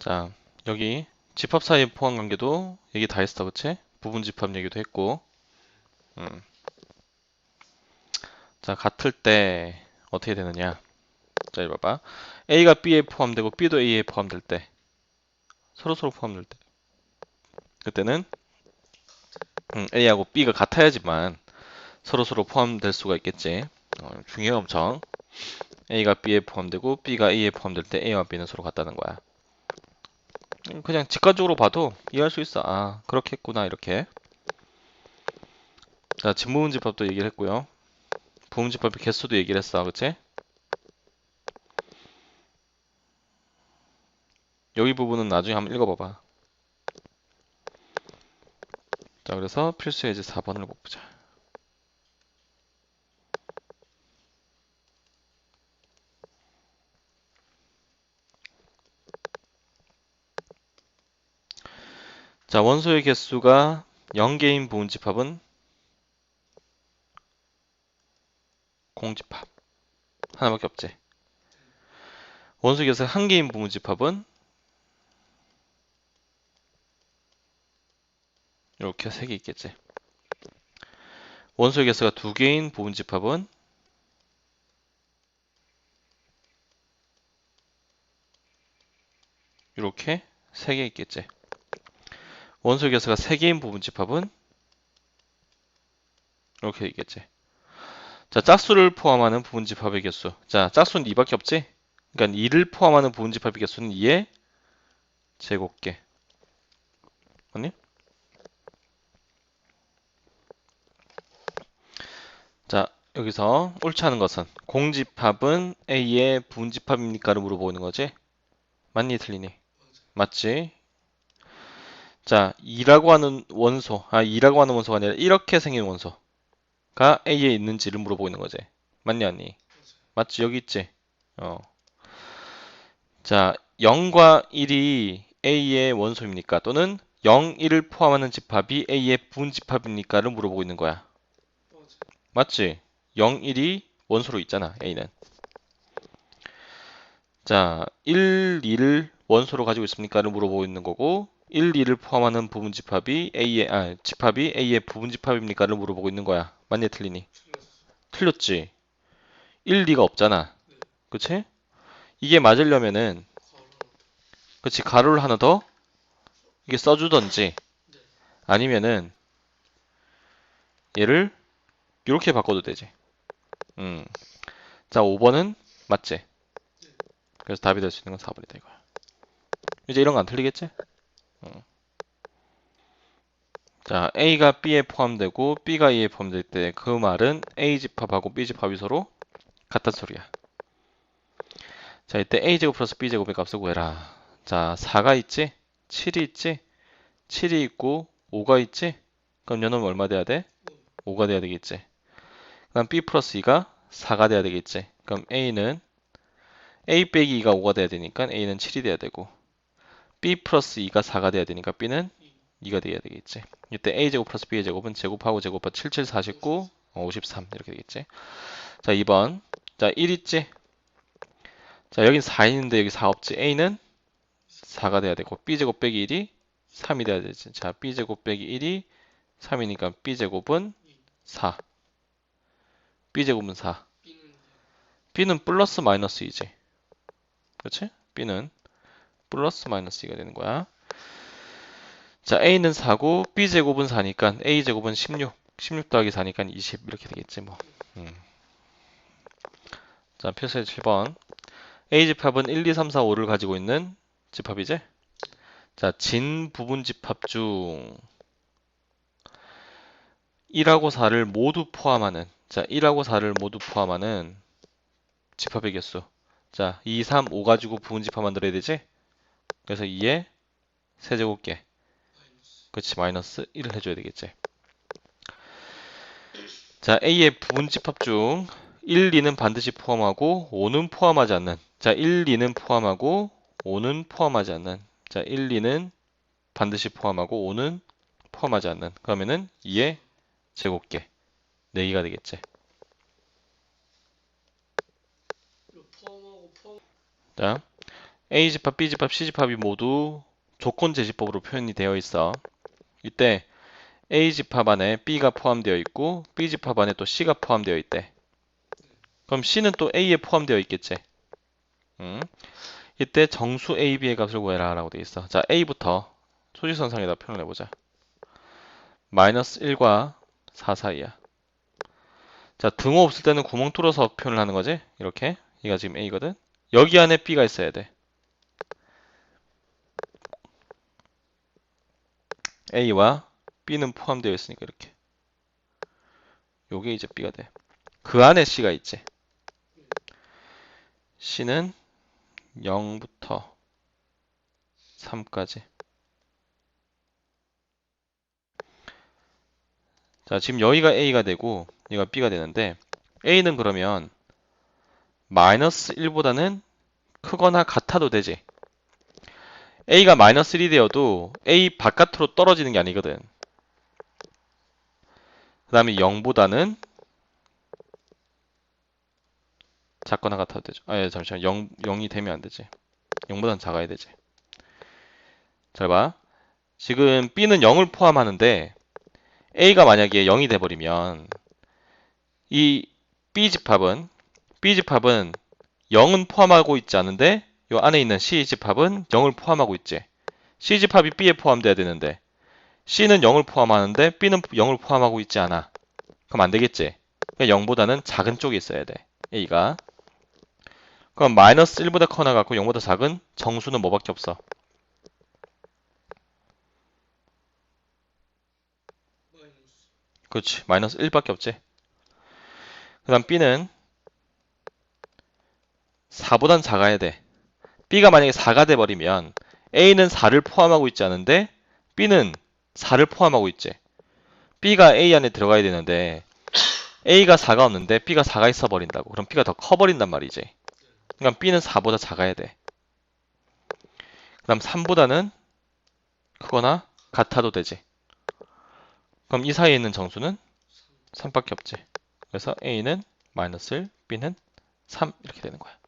자, 여기 집합 사이 포함 관계도 얘기 다 했어, 그치? 부분 집합 얘기도 했고. 음. 자, 같을 때 어떻게 되느냐? 자, 이리 봐봐. A가 B에 포함되고 B도 A에 포함될 때 서로 서로 포함될 때 그때는 음, A하고 B가 같아야지만 서로 서로 포함될 수가 있겠지. 어, 중요해 엄청. A가 B에 포함되고 B가 A에 포함될 때 A와 B는 서로 같다는 거야. 음, 그냥 직관적으로 봐도 이해할 수 있어. 아, 그렇게 했구나, 이렇게. 자, 진부분 집합도 얘기를 했고요. 부분 집합의 개수도 얘기를 했어, 그치? 여기 부분은 나중에 한번 읽어봐봐. 자, 그래서 필수 예제 4번을 보자. 자, 원소의 개수가 0개인 부분집합은 공집합. 하나밖에 없지. 원소의 개수가 1개인 부분집합은 이렇게 3개 있겠지. 원소의 개수가 2개인 부분집합은 이렇게 3개 있겠지. 원소의 개수가 3개인 부분 집합은 이렇게 있겠지. 자, 짝수를 포함하는 부분 집합의 개수. 자, 짝수는 2밖에 없지? 그러니까 2를 포함하는 부분 집합의 개수는 2의 제곱계. 맞니? 자, 여기서 옳지 않은 것은 공집합은 A의 부분집합입니까를 물어보는 거지? 맞니? 틀리니? 맞지? 자, 2라고 하는 원소, 아, 2라고 하는 원소가 아니라 이렇게 생긴 원소가 A에 있는지를 물어보고 있는 거지. 맞니, 아니? 맞지? 여기 있지? 어. 자, 0과 1이 A의 원소입니까? 또는 0, 1을 포함하는 집합이 A의 분집합입니까를 물어보고 있는 거야. 맞지? 0, 1이 원소로 있잖아, A는. 자, 1, 2를 원소로 가지고 있습니까를 물어보고 있는 거고, 1, 2를 포함하는 부분 집합이 A의 아, 집합이 A의 부분 집합입니까를 물어보고 있는 거야. 맞니 틀리니? 틀렸지. 1, 2가 없잖아. 그치? 이게 맞으려면은 그치 가로를 하나 더 이게 써주던지 아니면은 얘를 이렇게 바꿔도 되지. 음. 자, 5번은 맞지? 그래서 답이 될 수 있는 건 4번이다 이거야. 이제 이런 거 안 틀리겠지? 자, A가 B에 포함되고 B가 A에 포함될 때 그 말은 A 집합하고 B 집합이 서로 같단 소리야. 자, 이때 A제곱 플러스 B제곱의 값을 구해라. 자, 4가 있지? 7이 있지? 7이 있고 5가 있지? 그럼 요놈 얼마 돼야 돼? 5가 돼야 되겠지. 그럼 B 플러스 2가 4가 돼야 되겠지. 그럼 A는 A 빼기 2가 5가 돼야 되니까 A는 7이 돼야 되고 B 플러스 2가 4가 돼야 되니까 B는 2가 돼야 되겠지. 이때 a제곱 플러스 b의 제곱은 제곱하고 제곱하 77, 49, 53 이렇게 되겠지. 자, 2번. 자, 1 있지? 자, 여긴 4 있는데 여기 4 없지. a는 4가 돼야 되고 b제곱 빼기 1이 3이 돼야 되지. 자, b제곱 빼기 1이 3이니까 b제곱은 4. b제곱은 4. b는 플러스 마이너스 2지. 그렇지? b는 플러스 마이너스 2가 되는 거야. 자, a는 4고 b제곱은 4니까 a제곱은 16. 16 더하기 4니까 20 이렇게 되겠지 뭐. 음. 자, 표수의 7번. a집합은 1, 2, 3, 4, 5를 가지고 있는 집합이지? 자, 진 부분 집합 중 1하고 4를 모두 포함하는 자, 1하고 4를 모두 포함하는 집합의 개수. 자, 2, 3, 5 가지고 부분 집합 만들어야 되지? 그래서 2의 세제곱계. 그렇지 마이너스 1을 해줘야 되겠지. 자 A의 부분 집합 중 1, 2는 반드시 포함하고 5는 포함하지 않는. 자 1, 2는 포함하고 5는 포함하지 않는. 자 1, 2는 반드시 포함하고 5는 포함하지 않는. 그러면은 2의 제곱계 4개가 되겠지. 자 A집합, B집합, C집합이 모두 조건 제시법으로 표현이 되어 있어. 이때 A집합 안에 B가 포함되어 있고 B집합 안에 또 C가 포함되어 있대. 그럼 C는 또 A에 포함되어 있겠지. 음. 이때 정수 A, B의 값을 구해라 라고 되어 있어. 자, A부터 소지선상에다 표현해 보자. 마이너스 1과 4 사이야. 자, 등호 없을 때는 구멍 뚫어서 표현을 하는 거지. 이렇게. 얘가 지금 A거든. 여기 안에 B가 있어야 돼. A와 B는 포함되어 있으니까 이렇게. 요게 이제 B가 돼. 그 안에 C가 있지. C는 0부터 3까지. 자, 지금 여기가 A가 되고 여기가 B가 되는데 A는 그러면 마이너스 1보다는 크거나 같아도 되지. A가 마이너스 1이 되어도 A 바깥으로 떨어지는 게 아니거든. 그 다음에 0보다는 작거나 같아도 되죠. 아, 예, 잠시만. 0, 0이 되면 안 되지. 0보다는 작아야 되지. 잘 봐. 지금 B는 0을 포함하는데 A가 만약에 0이 돼버리면 이 B집합은 B집합은 0은 포함하고 있지 않은데 이 안에 있는 C집합은 0을 포함하고 있지. C집합이 B에 포함돼야 되는데 C는 0을 포함하는데 B는 0을 포함하고 있지 않아. 그럼 안 되겠지. 그러니까 0보다는 작은 쪽에 있어야 돼. A가. 그럼 마이너스 1보다 커나 갖고 0보다 작은 정수는 뭐밖에 없어? 그렇지. 마이너스 1밖에 없지. 그 다음 B는 4보단 작아야 돼. B가 만약에 4가 돼버리면 A는 4를 포함하고 있지 않은데 B는 4를 포함하고 있지. B가 A 안에 들어가야 되는데 A가 4가 없는데 B가 4가 있어 버린다고. 그럼 B가 더 커 버린단 말이지. 그러니까 B는 4보다 작아야 돼. 그 다음 3보다는 크거나 같아도 되지. 그럼 이 사이에 있는 정수는 3밖에 없지. 그래서 A는 마이너스 1, B는 3 이렇게 되는 거야.